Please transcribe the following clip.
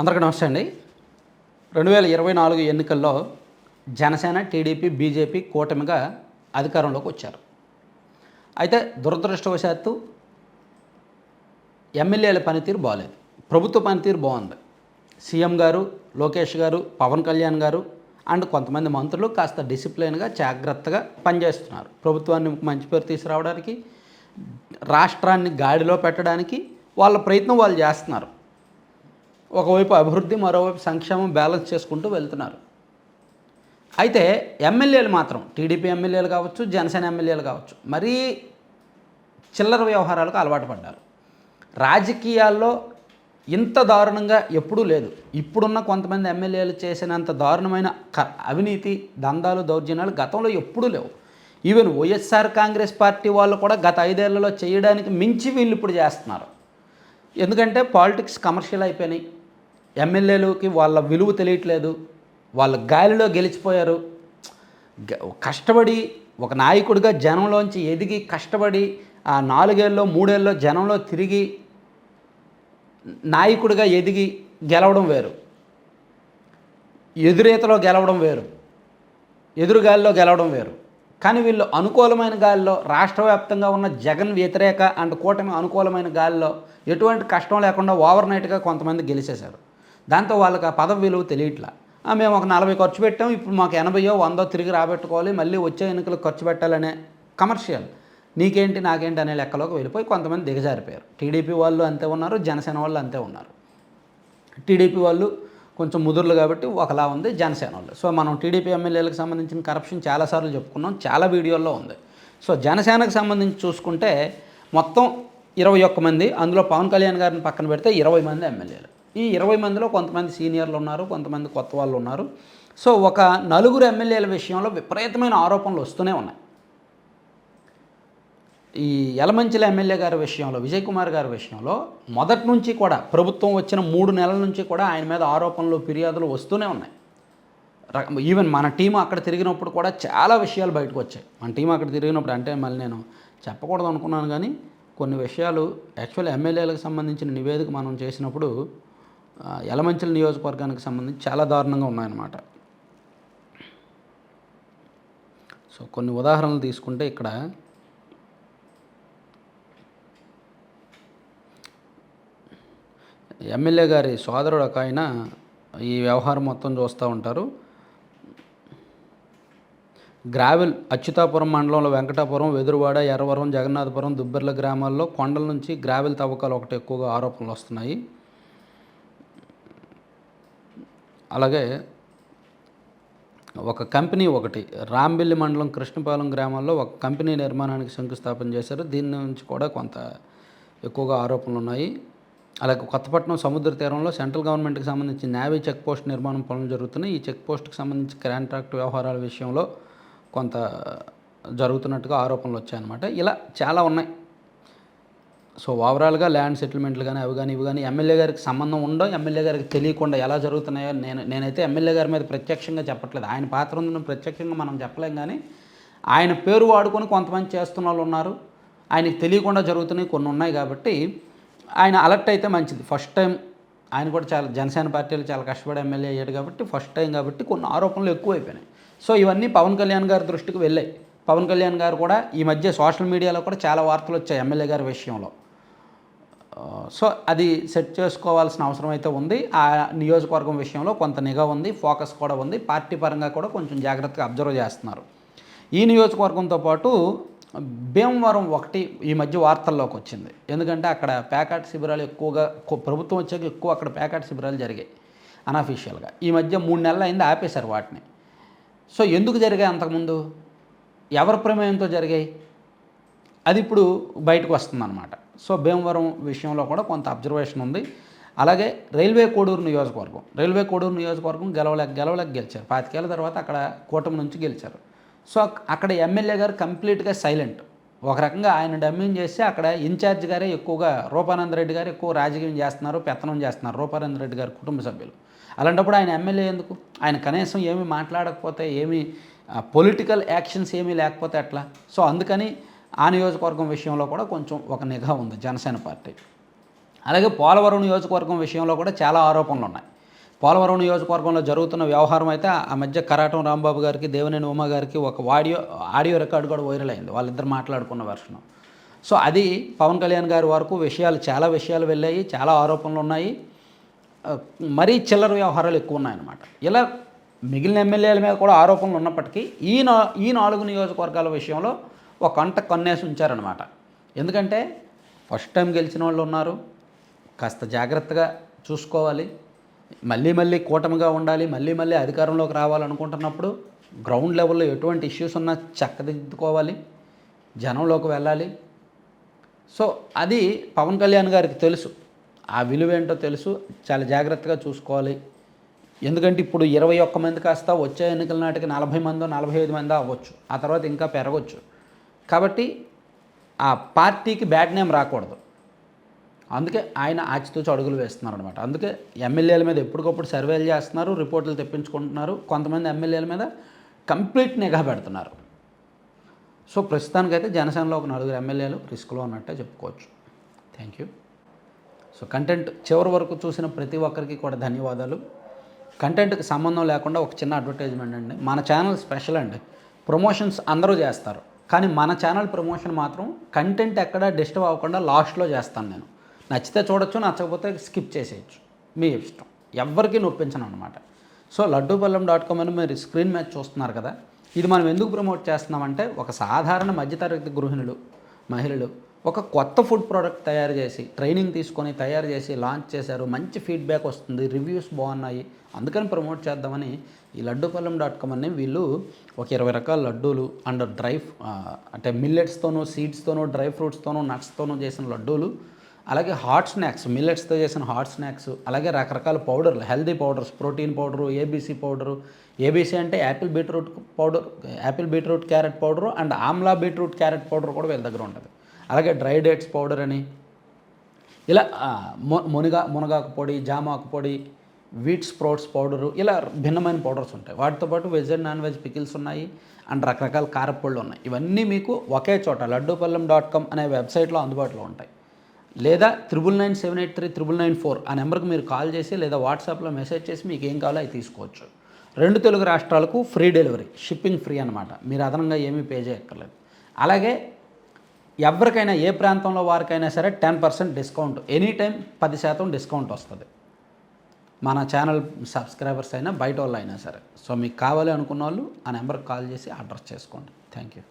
అందరికీ నమస్తే అండి. రెండు వేల ఇరవై నాలుగు ఎన్నికల్లో జనసేన టీడీపీ బీజేపీ కూటమిగా అధికారంలోకి వచ్చారు. అయితే దురదృష్టవశాత్తు ఎమ్మెల్యేల పనితీరు బాగాలేదు ప్రభుత్వ పనితీరు బాగుంది. సీఎం గారు లోకేష్ గారు పవన్ కళ్యాణ్ గారు అండ్ కొంతమంది మంత్రులు కాస్త డిసిప్లిన్గా జాగ్రత్తగా పనిచేస్తున్నారు. ప్రభుత్వాన్ని మంచి పేరు తీసుకురావడానికి రాష్ట్రాన్ని గాడిలో పెట్టడానికి వాళ్ళ ప్రయత్నం వాళ్ళు చేస్తున్నారు. ఒకవైపు అభివృద్ధి మరోవైపు సంక్షేమం బ్యాలెన్స్ చేసుకుంటూ వెళ్తున్నారు. అయితే ఎమ్మెల్యేలు మాత్రం టీడీపీ ఎమ్మెల్యేలు కావచ్చు జనసేన ఎమ్మెల్యేలు కావచ్చు మరీ చిల్లర వ్యవహారాలకు అలవాటు పడ్డారు. రాజకీయాల్లో ఇంత దారుణంగా ఎప్పుడూ లేదు. ఇప్పుడున్న కొంతమంది ఎమ్మెల్యేలు చేసినంత దారుణమైన క అవినీతి దందాలు దౌర్జన్యాలు గతంలో ఎప్పుడూ లేవు. ఈవెన్ వైఎస్ఆర్ కాంగ్రెస్ పార్టీ వాళ్ళు కూడా గత ఐదేళ్ళలో చేయడానికి మించి వీళ్ళు ఇప్పుడు చేస్తున్నారు. ఎందుకంటే పాలిటిక్స్ కమర్షియల్ అయిపోయినాయి. ఎమ్మెల్యేలకి వాళ్ళ విలువ తెలియట్లేదు వాళ్ళ గాలిలో గెలిచిపోయారు. కష్టపడి ఒక నాయకుడిగా జనంలోంచి ఎదిగి కష్టపడి ఆ నాలుగేళ్ళలో మూడేళ్ళలో జనంలో తిరిగి నాయకుడిగా ఎదిగి గెలవడం వేరు. ఎదురేతలో గెలవడం వేరు. ఎదురు గాలిలో గెలవడం వేరు. కానీ వీళ్ళు అనుకూలమైన గాలిలో రాష్ట్ర వ్యాప్తంగా ఉన్న జగన్ వ్యతిరేక అండ్ కూటమి అనుకూలమైన గాలిలో ఎటువంటి కష్టం లేకుండా ఓవర్ నైట్గా కొంతమంది గెలిచేశారు. దాంతో వాళ్ళకి ఆ పదవి విలువ తెలియట్లా. ఆ, మేము ఒక నలభై ఖర్చు పెట్టాం ఇప్పుడు మాకు ఎనభైయో వందో తిరిగి రాబెట్టుకోవాలి మళ్ళీ వచ్చే ఎన్నికలకు ఖర్చు పెట్టాలనే కమర్షియల్. నీకేంటి నాకేంటి అనే లెక్కలోకి వెళ్ళిపోయి కొంతమంది దిగజారిపోయారు. టీడీపీ వాళ్ళు అంతే ఉన్నారు జనసేన వాళ్ళు అంతే ఉన్నారు. టీడీపీ వాళ్ళు కొంచెం ముదుర్లు కాబట్టి ఒకలా ఉంది జనసేన వాళ్ళు. సో మనం టీడీపీ ఎమ్మెల్యేలకు సంబంధించిన కరప్షన్ చాలాసార్లు చెప్పుకున్నాం చాలా వీడియోల్లో ఉంది. సో జనసేనకు సంబంధించి చూసుకుంటే మొత్తం ఇరవై ఒక్క మంది అందులో పవన్ కళ్యాణ్ గారిని పక్కన పెడితే ఇరవై మంది ఎమ్మెల్యేలు. ఈ ఇరవై మందిలో కొంతమంది సీనియర్లు ఉన్నారు కొంతమంది కొత్త వాళ్ళు ఉన్నారు. సో ఒక నలుగురు ఎమ్మెల్యేల విషయంలో విపరీతమైన ఆరోపణలు వస్తూనే ఉన్నాయి. ఈ యలమంచిల ఎమ్మెల్యే గారి విషయంలో విజయ్ కుమార్ గారి విషయంలో మొదటి నుంచి కూడా ప్రభుత్వం వచ్చిన మూడు నెలల నుంచి కూడా ఆయన మీద ఆరోపణలు ఫిర్యాదులు వస్తూనే ఉన్నాయి. ఈవెన్ మన టీం అక్కడ తిరిగినప్పుడు కూడా చాలా విషయాలు బయటకు వచ్చాయి. మన టీం అక్కడ తిరిగినప్పుడు అంటే మళ్ళీ నేను చెప్పకూడదు అనుకున్నాను కానీ కొన్ని విషయాలు యాక్చువల్ ఎమ్మెల్యేలకు సంబంధించిన నివేదిక మనం చేసినప్పుడు యలమంచిల నియోజకవర్గానికి సంబంధించి చాలా దారుణంగా ఉన్నాయన్నమాట. సో కొన్ని ఉదాహరణలు తీసుకుంటే ఇక్కడ ఎమ్మెల్యే గారి సోదరుడు ఒక ఆయన ఈ వ్యవహారం మొత్తం చూస్తూ ఉంటారు. గ్రావెల్ అచ్యుతాపురం మండలంలో వెంకటాపురం వెదురువాడ ఎర్రవరం జగన్నాథపురం దుబ్బెర్ల గ్రామాల్లో కొండల నుంచి గ్రావెల్ తవ్వకాలు ఒకటి ఎక్కువగా ఆరోపణలు వస్తున్నాయి. అలాగే ఒక కంపెనీ ఒకటి రాంబిల్లి మండలం కృష్ణపాలెం గ్రామాల్లో ఒక కంపెనీ నిర్మాణానికి శంకుస్థాపన చేశారు. దీని నుంచి కూడా కొంత ఎక్కువగా ఆరోపణలు ఉన్నాయి. అలాగే కొత్తపట్నం సముద్ర తీరంలో సెంట్రల్ గవర్నమెంట్కి సంబంధించి నేవీ చెక్ పోస్ట్ నిర్మాణం పనులు జరుగుతున్నాయి. ఈ చెక్ పోస్ట్కి సంబంధించి కాంట్రాక్ట్ వ్యవహారాల విషయంలో కొంత జరుగుతున్నట్టుగా ఆరోపణలు వచ్చాయన్నమాట. ఇలా చాలా ఉన్నాయి. సో ఓవరాల్గా ల్యాండ్ సెటిల్మెంట్లు కానీ అవి కానీ ఇవి కానీ ఎమ్మెల్యే గారికి సంబంధం ఉండవు ఎమ్మెల్యే గారికి తెలియకుండా ఎలా జరుగుతున్నాయో నేను నేనైతే ఎమ్మెల్యే గారి మీద ప్రత్యక్షంగా చెప్పట్లేదు. ఆయన పాత్ర ఉందని ప్రత్యక్షంగా మనం చెప్పలేం కానీ ఆయన పేరు వాడుకొని కొంతమంది చేస్తున్న వాళ్ళు ఉన్నారు. ఆయనకి తెలియకుండా జరుగుతున్నాయి కొన్ని ఉన్నాయి కాబట్టి ఆయన అలర్ట్ అయితే మంచిది. ఫస్ట్ టైం ఆయన కూడా చాలా జనసేన పార్టీలు చాలా కష్టపడి ఎమ్మెల్యే అయ్యాడు కాబట్టి ఫస్ట్ టైం కాబట్టి కొన్ని ఆరోపణలు ఎక్కువైపోయినాయి. సో ఇవన్నీ పవన్ కళ్యాణ్ గారి దృష్టికి వెళ్ళాయి. పవన్ కళ్యాణ్ గారు కూడా ఈ మధ్య సోషల్ మీడియాలో కూడా చాలా వార్తలు వచ్చాయి ఎమ్మెల్యే గారి విషయంలో. సో అది సెట్ చేసుకోవాల్సిన అవసరం అయితే ఉంది. ఆ నియోజకవర్గం విషయంలో కొంత నిఘా ఉంది ఫోకస్ కూడా ఉంది. పార్టీ పరంగా కూడా కొంచెం జాగ్రత్తగా అబ్జర్వ్ చేస్తున్నారు. ఈ నియోజకవర్గంతో పాటు భీమవరం ఒకటి ఈ మధ్య వార్తల్లోకి వచ్చింది. ఎందుకంటే అక్కడ ప్యాకెట్ శిబిరాలు ఎక్కువగా ప్రభుత్వం వచ్చాక ఎక్కువ అక్కడ ప్యాకెట్ శిబిరాలు జరిగాయి అనఫీషియల్గా ఈ మధ్య మూడు నెలలు అయింది ఆపేశారు వాటిని. సో ఎందుకు జరిగాయి అంతకుముందు? ఎవరి ప్రమేయంతో జరిగాయి? అది ఇప్పుడు బయటకు వస్తుందన్నమాట. సో భీమవరం విషయంలో కూడా కొంత అబ్జర్వేషన్ ఉంది. అలాగే రైల్వే కోడూరు నియోజకవర్గం. రైల్వే కోడూరు నియోజకవర్గం గెలవలేక గెలవలేక గెలిచారు. పాతికేళ్ళ తర్వాత అక్కడ కూటమి నుంచి గెలిచారు. సో అక్కడ ఎమ్మెల్యే గారు కంప్లీట్గా సైలెంట్. ఒక రకంగా ఆయన డమ్మింగ్ చేసి అక్కడ ఇన్ఛార్జ్ గారే ఎక్కువగా రూపానంద రెడ్డి గారు ఎక్కువ రాజకీయం చేస్తున్నారు పెత్తనం చేస్తున్నారు రూపానంద రెడ్డి గారి కుటుంబ సభ్యులు. అలాంటప్పుడు ఆయన ఎమ్మెల్యే ఎందుకు? ఆయన కనీసం ఏమీ మాట్లాడకపోతే ఏమీ పొలిటికల్ యాక్షన్స్ ఏమీ లేకపోతే అట్లా సో అందుకని ఆ నియోజకవర్గం విషయంలో కూడా కొంచెం ఒక నిఘా ఉంది జనసేన పార్టీ. అలాగే పోలవరం నియోజకవర్గం విషయంలో కూడా చాలా ఆరోపణలు ఉన్నాయి. పోలవరం నియోజకవర్గంలో జరుగుతున్న వ్యవహారం అయితే ఆ మధ్య కరాటం రాంబాబు గారికి దేవినేని ఉమా గారికి ఒక ఆడియో ఆడియో రికార్డు కూడా వైరల్ అయింది. వాళ్ళిద్దరు మాట్లాడుకున్న వెర్షను. సో అది పవన్ కళ్యాణ్ గారి వరకు విషయాలు చాలా విషయాలు వెళ్ళాయి చాలా ఆరోపణలు ఉన్నాయి. మరీ చిల్లర వ్యవహారాలు ఎక్కువ ఉన్నాయన్నమాట. ఇలా మిగిలిన ఎమ్మెల్యేల మీద కూడా ఆరోపణలు ఉన్నప్పటికీ ఈ నా ఈ నాలుగు నియోజకవర్గాల విషయంలో ఒక అంట కన్నేసి ఉంచారనమాట ఎందుకంటే ఫస్ట్ టైం గెలిచిన వాళ్ళు ఉన్నారు. కాస్త జాగ్రత్తగా చూసుకోవాలి. మళ్ళీ మళ్ళీ కూటమిగా ఉండాలి. మళ్ళీ మళ్ళీ అధికారంలోకి రావాలనుకుంటున్నప్పుడు గ్రౌండ్ లెవెల్లో ఎటువంటి ఇష్యూస్ ఉన్నా చక్కదిద్దుకోవాలి. జనంలోకి వెళ్ళాలి. సో అది పవన్ కళ్యాణ్ గారికి తెలుసు. ఆ విలువ ఏంటో తెలుసు. చాలా జాగ్రత్తగా చూసుకోవాలి. ఎందుకంటే ఇప్పుడు ఇరవై ఒక్క మంది కాస్త వచ్చే ఎన్నికల నాటికి నలభై మందో నలభై ఐదు మందో అవ్వచ్చు. ఆ తర్వాత ఇంకా పెరగవచ్చు కాబట్టి ఆ పార్టీకి బ్యాడ్ నేమ్ రాకూడదు. అందుకే ఆయన ఆచితూచి అడుగులు వేస్తున్నారు అనమాట అందుకే ఎమ్మెల్యేల మీద ఎప్పటికప్పుడు సర్వేలు చేస్తున్నారు రిపోర్ట్లు తెప్పించుకుంటున్నారు. కొంతమంది ఎమ్మెల్యేల మీద కంప్లీట్ నిఘా పెడుతున్నారు. సో ప్రస్తుతానికైతే జనసేనలో ఒక నలుగురు ఎమ్మెల్యేలు రిస్క్లో ఉన్నట్టే చెప్పుకోవచ్చు. Thank you. సో కంటెంట్ చివరి వరకు చూసిన ప్రతి ఒక్కరికి కూడా ధన్యవాదాలు. కంటెంట్కి సంబంధం లేకుండా ఒక చిన్న అడ్వర్టైజ్మెంట్ అండి. మన ఛానల్ స్పెషల్ అండి. ప్రమోషన్స్ అందరూ చేస్తారు. కానీ మన ఛానల్ ప్రమోషన్ మాత్రం కంటెంట్ ఎక్కడ డిస్టర్బ్ అవ్వకుండా లాస్ట్లో చేస్తాను నేను. నచ్చితే చూడొచ్చు నచ్చకపోతే స్కిప్ చేసేయచ్చు. మీ ఇష్టం. ఎవ్వరికీ నొప్పించను అనమాట సో లడ్డూపల్లం డాట్ కామ్ అని మీరు స్క్రీన్ మీద చూస్తున్నారు కదా ఇది మనం ఎందుకు ప్రమోట్ చేస్తున్నామంటే ఒక సాధారణ మధ్యతరగతి గృహిణులు మహిళలు ఒక కొత్త ఫుడ్ ప్రోడక్ట్ తయారు చేసి ట్రైనింగ్ తీసుకొని తయారు చేసి లాంచ్ చేశారు. మంచి ఫీడ్బ్యాక్ వస్తుంది. రివ్యూస్ బాగున్నాయి. అందుకని ప్రమోట్ చేద్దామని ఈ లడ్డూపల్లం డాట్ కామ్ అని వీళ్ళు ఒక ఇరవై రకాల లడ్డూలు అండ్ డ్రై అంటే మిల్లెట్స్తోనూ సీడ్స్తోనూ డ్రై ఫ్రూట్స్తోనూ నట్స్తోనూ చేసిన లడ్డూలు అలాగే హాట్ స్నాక్స్ మిల్లెట్స్తో చేసిన హాట్ స్నాక్స్ అలాగే రకరకాల పౌడర్లు healthy powders protein powder ABC powder ABC అంటే apple beetroot powder apple beetroot carrot powder and amla beetroot carrot powder కూడా వీళ్ళ దగ్గర ఉంటుంది. అలాగే డ్రై డేట్స్ పౌడర్ అని. ఇలా మొ మునగా మునగాకు పొడి జామాకు పొడి వీట్ స్ప్రౌట్స్ పౌడరు ఇలా భిన్నమైన పౌడర్స్ ఉంటాయి. వాటితో పాటు veg and non veg pickles ఉన్నాయి అండ్ రకరకాల కారపళ్ళు ఉన్నాయి. ఇవన్నీ మీకు ఒకే చోట లడ్డూపల్లం డాట్ కామ్ అనే వెబ్సైట్లో అందుబాటులో ఉంటాయి. లేదా triple nine seven eight three triple nine four ఆ నెంబర్కి మీరు కాల్ చేసి లేదా వాట్సాప్లో మెసేజ్ చేసి మీకు ఏం కావాలో అవి తీసుకోవచ్చు. రెండు తెలుగు రాష్ట్రాలకు ఫ్రీ డెలివరీ షిప్పింగ్ ఫ్రీ అనమాట మీరు అదనంగా ఏమీ పే చేయక్కర్లేదు. అలాగే ఎవరికైనా ఏ ప్రాంతంలో వారికైనా సరే ten percent discount. Any time పది శాతం డిస్కౌంట్ వస్తుంది. మన ఛానల్ సబ్స్క్రైబర్స్ అయినా బయట వాళ్ళు అయినా సరే. సో మీకు కావాలి అనుకున్న వాళ్ళు ఆ నెంబర్కి కాల్ చేసి ఆర్డర్ చేసుకోండి. Thank you.